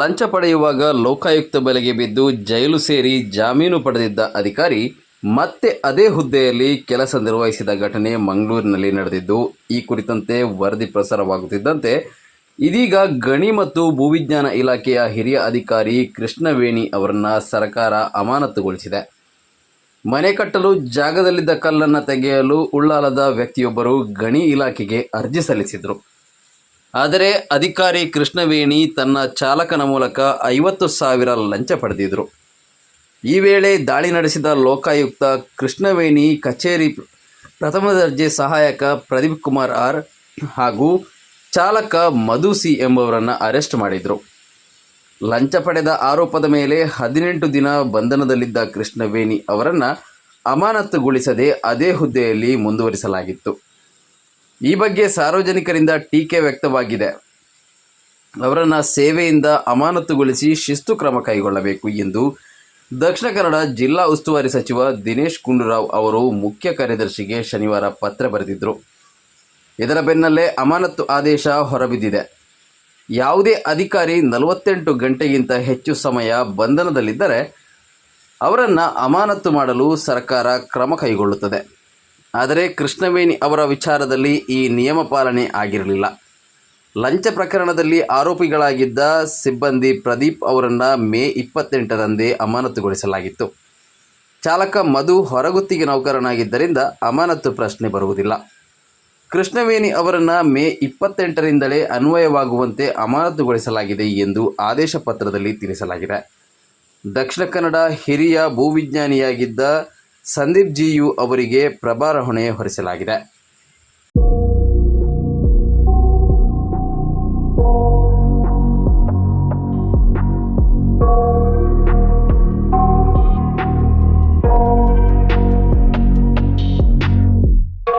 ಲಂಚ ಪಡೆಯುವಾಗ ಲೋಕಾಯುಕ್ತ ಬಲೆಗೆ ಬಿದ್ದು ಜೈಲು ಸೇರಿ ಜಾಮೀನು ಪಡೆದಿದ್ದ ಅಧಿಕಾರಿ ಮತ್ತೆ ಅದೇ ಹುದ್ದೆಯಲ್ಲಿ ಕೆಲಸ ನಿರ್ವಹಿಸಿದ ಘಟನೆ ಮಂಗಳೂರಿನಲ್ಲಿ ನಡೆದಿದ್ದು, ಈ ಕುರಿತಂತೆ ವರದಿ ಪ್ರಸಾರವಾಗುತ್ತಿದ್ದಂತೆ ಇದೀಗ ಗಣಿ ಮತ್ತು ಭೂವಿಜ್ಞಾನ ಇಲಾಖೆಯ ಹಿರಿಯ ಅಧಿಕಾರಿ ಕೃಷ್ಣವೇಣಿ ಅವರನ್ನ ಸರ್ಕಾರ ಅಮಾನತುಗೊಳಿಸಿದೆ. ಮನೆ ಕಟ್ಟಲು, ಜಾಗದಲ್ಲಿದ್ದ ಕಲ್ಲನ್ನು ತೆಗೆಯಲು ಉಳ್ಳಾಲದ ವ್ಯಕ್ತಿಯೊಬ್ಬರು ಗಣಿ ಇಲಾಖೆಗೆ ಅರ್ಜಿ ಸಲ್ಲಿಸಿದರು. ಆದರೆ ಅಧಿಕಾರಿ ಕೃಷ್ಣವೇಣಿ ತನ್ನ ಚಾಲಕನ ಮೂಲಕ ಐವತ್ತು ಸಾವಿರ ಲಂಚ ಪಡೆದಿದ್ದರು ಈ ವೇಳೆ ದಾಳಿ ನಡೆಸಿದ ಲೋಕಾಯುಕ್ತ ಕೃಷ್ಣವೇಣಿ ಕಚೇರಿ ಪ್ರಥಮ ದರ್ಜೆ ಸಹಾಯಕ ಪ್ರದೀಪ್ ಕುಮಾರ್ ಆರ್ ಹಾಗೂ ಚಾಲಕ ಮಧುಸಿ ಎಂಬವರನ್ನು ಅರೆಸ್ಟ್ ಮಾಡಿದರು. ಲಂಚ ಪಡೆದ ಆರೋಪದ ಮೇಲೆ ಹದಿನೆಂಟು ದಿನ ಬಂಧನದಲ್ಲಿದ್ದ ಕೃಷ್ಣವೇಣಿ ಅವರನ್ನು ಅಮಾನತುಗೊಳಿಸದೆ ಅದೇ ಹುದ್ದೆಯಲ್ಲಿ ಮುಂದುವರಿಸಲಾಗಿತ್ತು. ಈ ಬಗ್ಗೆ ಸಾರ್ವಜನಿಕರಿಂದ ಟೀಕೆ ವ್ಯಕ್ತವಾಗಿದೆ. ಅವರನ್ನು ಸೇವೆಯಿಂದ ಅಮಾನತುಗೊಳಿಸಿ ಶಿಸ್ತು ಕ್ರಮ ಕೈಗೊಳ್ಳಬೇಕು ಎಂದು ದಕ್ಷಿಣ ಕನ್ನಡ ಜಿಲ್ಲಾ ಉಸ್ತುವಾರಿ ಸಚಿವ ದಿನೇಶ್ ಗುಂಡೂರಾವ್ ಅವರು ಮುಖ್ಯ ಕಾರ್ಯದರ್ಶಿಗೆ ಶನಿವಾರ ಪತ್ರ ಬರೆದಿದ್ದರು ಇದರ ಬೆನ್ನಲ್ಲೇ ಅಮಾನತು ಆದೇಶ ಹೊರಬಿದ್ದಿದೆ. ಯಾವುದೇ ಅಧಿಕಾರಿ ನಲವತ್ತೆಂಟು ಗಂಟೆಗಿಂತ ಹೆಚ್ಚು ಸಮಯ ಬಂಧನದಲ್ಲಿದ್ದರೆ ಅವರನ್ನು ಅಮಾನತು ಮಾಡಲು ಸರ್ಕಾರ ಕ್ರಮ ಕೈಗೊಳ್ಳುತ್ತದೆ. ಆದರೆ ಕೃಷ್ಣವೇಣಿ ಅವರ ವಿಚಾರದಲ್ಲಿ ಈ ನಿಯಮ ಪಾಲನೆ ಆಗಿರಲಿಲ್ಲ. ಲಂಚ ಪ್ರಕರಣದಲ್ಲಿ ಆರೋಪಿಗಳಾಗಿದ್ದ ಸಿಬ್ಬಂದಿ ಪ್ರದೀಪ್ ಅವರನ್ನು ಮೇ ಇಪ್ಪತ್ತೆಂಟರಂದೇ ಅಮಾನತುಗೊಳಿಸಲಾಗಿತ್ತು. ಚಾಲಕ ಮಧು ಹೊರಗುತ್ತಿಗೆ ನೌಕರನಾಗಿದ್ದರಿಂದ ಅಮಾನತು ಪ್ರಶ್ನೆ ಬರುವುದಿಲ್ಲ. ಕೃಷ್ಣವೇಣಿ ಅವರನ್ನು ಮೇ ಇಪ್ಪತ್ತೆಂಟರಿಂದಲೇ ಅನ್ವಯವಾಗುವಂತೆ ಅಮಾನತುಗೊಳಿಸಲಾಗಿದೆ ಎಂದು ಆದೇಶ ಪತ್ರದಲ್ಲಿ ತಿಳಿಸಲಾಗಿದೆ. ದಕ್ಷಿಣ ಕನ್ನಡ ಹಿರಿಯ ಭೂವಿಜ್ಞಾನಿಯಾಗಿದ್ದ ಸಂದೀಪ್ ಜಿಯು ಅವರಿಗೆ ಪ್ರಭಾರ ಹೊಣೆ ಹೊರಿಸಲಾಗಿದೆ.